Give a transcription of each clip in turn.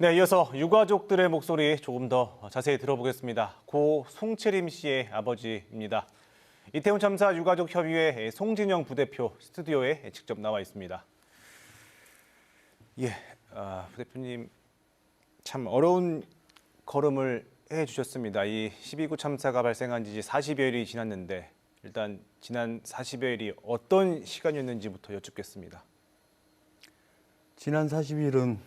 네, 이어서 유가족들의 목소리 조금 더 자세히 들어보겠습니다. 고 송채림 씨의 아버지입니다. 이태원 참사 유가족 협의회 송진영 부대표 스튜디오에 직접 나와 있습니다. 예, 아, 부대표님 참 어려운 걸음을 해 주셨습니다. 이 12구 참사가 발생한 지 이제 40여일이 지났는데 일단 지난 40여일이 어떤 시간이었는지부터 여쭙겠습니다. 지난 40일은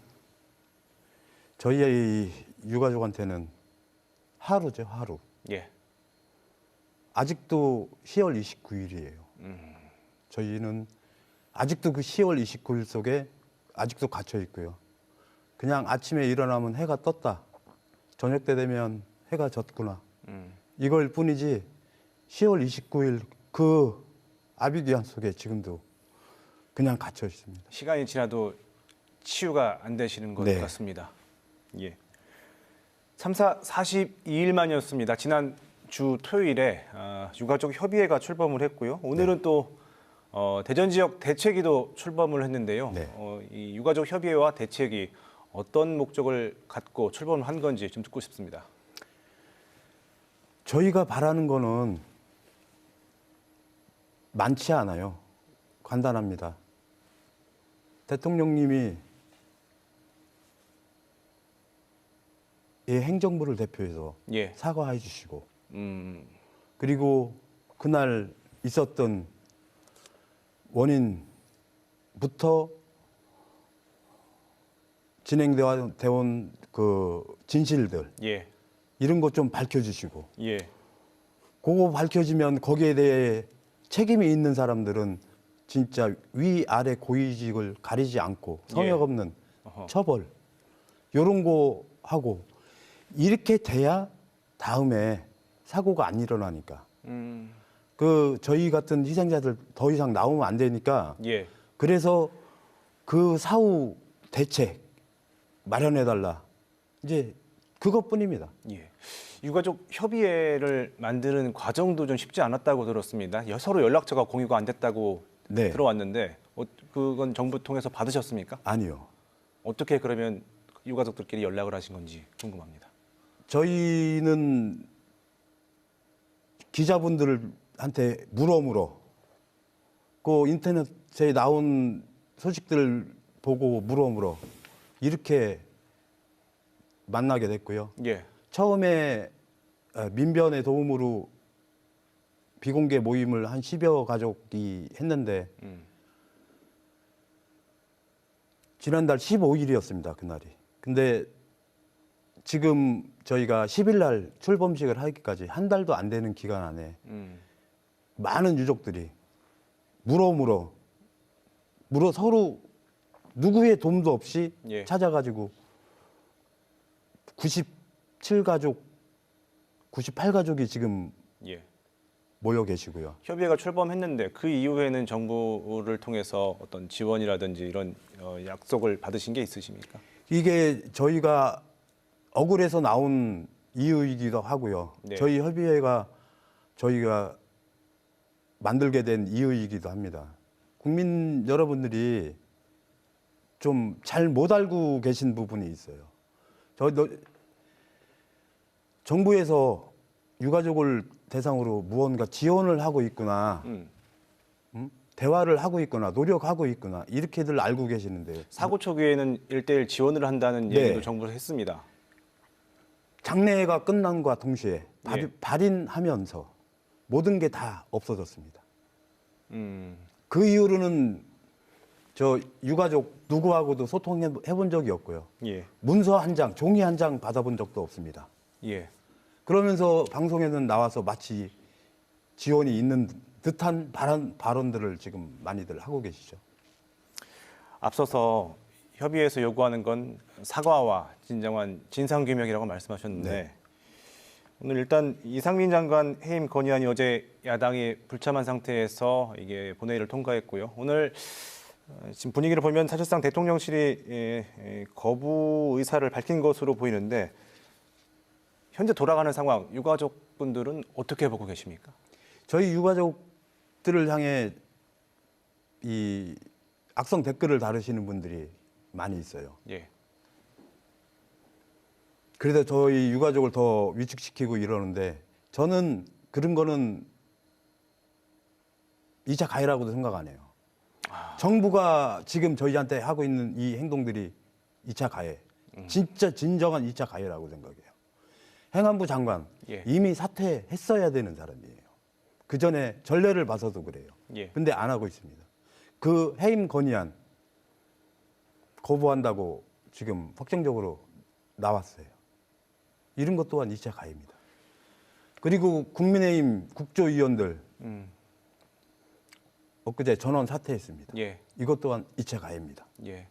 저희 유가족한테는 하루죠, 하루. 예, 아직도 10월 29일이에요. 저희는 아직도 그 10월 29일 속에 아직도 갇혀 있고요. 그냥 아침에 일어나면 해가 떴다. 저녁 때 되면 해가 졌구나. 음, 이걸 뿐이지 10월 29일 그 아비규환 속에 지금도 그냥 갇혀 있습니다. 시간이 지나도 치유가 안 되시는 것 네. 같습니다. 예. 참사 42일 만이었습니다. 지난 주 토요일에 아, 유가족 협의회가 출범을 했고요. 오늘은 또 어, 대전 지역 대책위도 출범을 했는데요. 네. 어, 이 유가족 협의회와 대책위 어떤 목적을 갖고 출범을 한 건지 좀 듣고 싶습니다. 저희가 바라는 거는 많지 않아요. 간단합니다. 대통령님이 이 행정부를 대표해서 예. 사과해 주시고 음, 그리고 그날 있었던 원인부터 진행되어 온 그 진실들 예. 이런 것 좀 밝혀주시고 예. 그거 밝혀지면 거기에 대해 책임이 있는 사람들은 진짜 위 아래 고위직을 가리지 않고 성역 예. 없는 어허. 처벌 요런 거 하고 이렇게 돼야 다음에 사고가 안 일어나니까 음, 그 저희 같은 희생자들 더 이상 나오면 안 되니까 예. 그래서 그 사후 대책 마련해 달라 이제 그것뿐입니다. 예. 유가족 협의회를 만드는 과정도 좀 쉽지 않았다고 들었습니다. 여- 서로 연락처가 공유가 안 됐다고 네. 들어왔는데 어, 그건 정부 통해서 받으셨습니까? 아니요. 어떻게 그러면 유가족들끼리 연락을 하신 건지 궁금합니다. 저희는 기자분들한테 물어 물어 그 인터넷에 나온 소식들 보고 물어 물어 이렇게 만나게 됐고요. 예. 처음에 어, 민변의 도움으로 비공개 모임을 한 10여 가족이 했는데 음. 지난달 15일이었습니다. 그날이. 근데 지금 저희가 10일 날 출범식을 하기까지 한 달도 안 되는 기간 안에 음. 많은 유족들이 물어 물어 물어 서로 누구의 도움도 없이 예. 찾아가지고 97가족, 98가족이 지금 예. 모여 계시고요. 협의회가 출범했는데 그 이후에는 정부를 통해서 어떤 지원이라든지 이런 어, 약속을 받으신 게 있으십니까? 이게 저희가 억울해서 나온 이유이기도 하고요. 네. 저희 협의회가 저희가 만들게 된 이유이기도 합니다. 국민 여러분들이 좀 잘 못 알고 계신 부분이 있어요. 저 너- 정부에서 유가족을 대상으로 무언가 지원을 하고 있구나, 음. 대화를 하고 있구나, 노력하고 있구나 이렇게들 알고 계시는데요. 사고 초기에는 일대일 지원을 한다는 네. 얘기도 정부에서 했습니다. 장례가 끝난과 동시에 발, 예. 발인하면서 모든 게 다 없어졌습니다. 음. 그 이후로는 저 유가족 누구하고도 소통해 본 적이 없고요. 예. 문서 한 장, 종이 한 장 받아본 적도 없습니다. 예. 그러면서 방송에는 나와서 마치 지원이 있는 듯한 발언, 발언들을 지금 많이들 하고 계시죠. 앞서서 협의회에서 요구하는 건 사과와 진정한 진상 규명이라고 말씀하셨는데 네. 오늘 일단 이상민 장관 해임 건의안이 어제 야당이 불참한 상태에서 이게 본회의를 통과했고요. 오늘 어, 지금 분위기를 보면 사실상 대통령실이 예, 예, 거부 의사를 밝힌 것으로 보이는데 현재 돌아가는 상황 유가족분들은 어떻게 보고 계십니까? 저희 유가족들을 향해 이 악성 댓글을 다루시는 분들이 많이 있어요. 예. 그래서 저희 유가족을 더 위축시키고 이러는데 저는 그런 거는 2차 가해라고도 생각 안 해요. 정부가 지금 저희한테 하고 있는 이 행동들이 2차 가해. 진짜 진정한 2차 가해라고 생각해요. 행안부 장관 예. 이미 사퇴했어야 되는 사람이에요. 그 전에 전례를 봐서도 그래요. 예. 근데 안 하고 있습니다. 그 해임 건의안 거부한다고 지금 확정적으로 나왔어요. 이런 것 또한 2차 가해입니다. 그리고 국민의힘 국조위원들 음, 엊그제 전원 사퇴했습니다. 예, 이것 또한 2차 가해입니다. 예,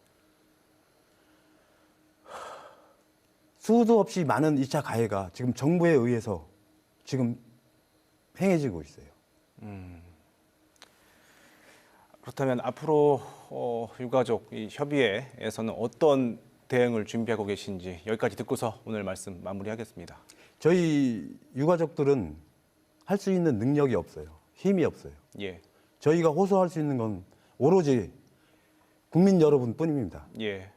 수도 없이 많은 2차 가해가 지금 정부에 의해서 지금 행해지고 있어요. 그렇다면 앞으로 어, 유가족 이 협의회에서는 어떤 대응을 준비하고 계신지 여기까지 듣고서 오늘 말씀 마무리하겠습니다. 저희 유가족들은 할 수 있는 능력이 없어요. 힘이 없어요. 예, 저희가 호소할 수 있는 건 오로지 국민 여러분 뿐입니다. 예,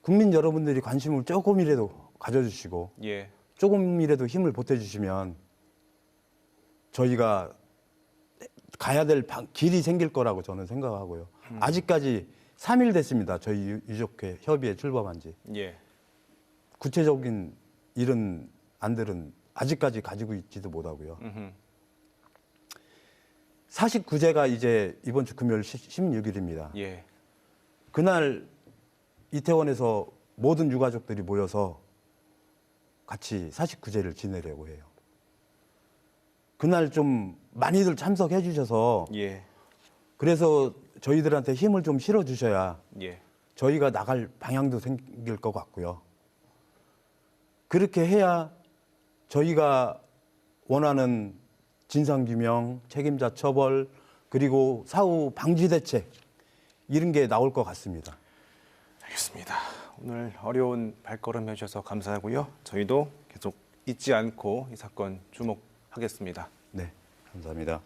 국민 여러분들이 관심을 조금이라도 가져주시고 예, 조금이라도 힘을 보태주시면 저희가 가야 될 방- 길이 생길 거라고 저는 생각하고요. 아직까지 3일 됐습니다. 저희 유- 유족회 협의회 출범한 지. 예, 구체적인 이런 안들은 아직까지 가지고 있지도 못하고요. 음흠, 사식구제가 이제 이번 주 금요일 16일입니다. 예, 그날 이태원에서 모든 유가족들이 모여서 같이 사식 구제를 지내려고 해요. 그날 좀 많이들 참석해 주셔서 예, 그래서 저희들한테 힘을 좀 실어 주셔야 예, 저희가 나갈 방향도 생길 것 같고요. 그렇게 해야 저희가 원하는 진상 규명, 책임자 처벌, 그리고 사후 방지 대책 이런 게 나올 것 같습니다. 알겠습니다. 오늘 어려운 발걸음 해주셔서 감사하고요. 저희도 계속 잊지 않고 이 사건 주목 하겠습니다. 네, 감사합니다.